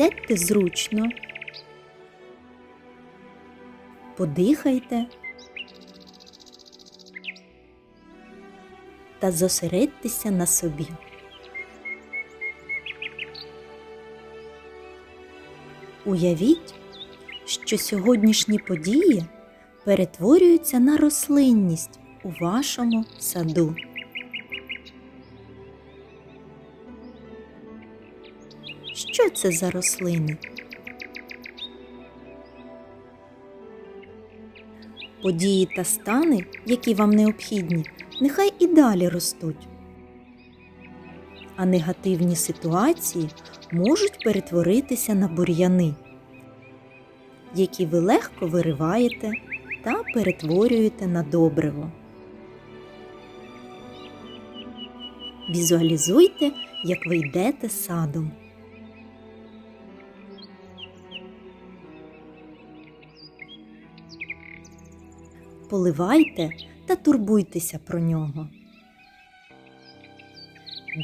Сядьте зручно, подихайте та зосередьтеся на собі. Уявіть, що сьогоднішні події перетворюються на рослинність у вашому саду. Що це за рослини? Події та стани, які вам необхідні, нехай і далі ростуть. А негативні ситуації можуть перетворитися на бур'яни, які ви легко вириваєте та перетворюєте на добриво. Візуалізуйте, як ви йдете садом. Поливайте та турбуйтеся про нього.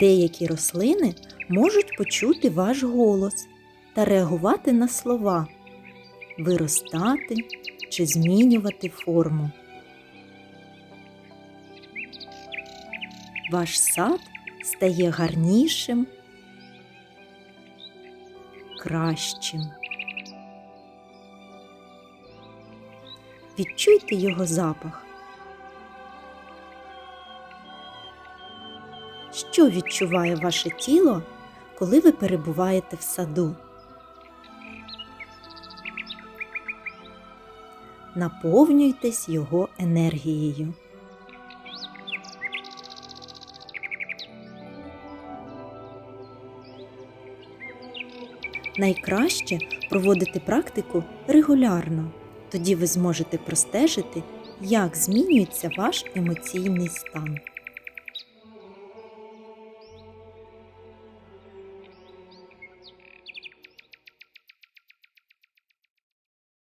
Деякі рослини можуть почути ваш голос та реагувати на слова, виростати чи змінювати форму. Ваш сад стає гарнішим, кращим. Відчуйте його запах. Що відчуває ваше тіло, коли ви перебуваєте в саду? Наповнюйтесь його енергією. Найкраще проводити практику регулярно. Тоді ви зможете простежити, як змінюється ваш емоційний стан.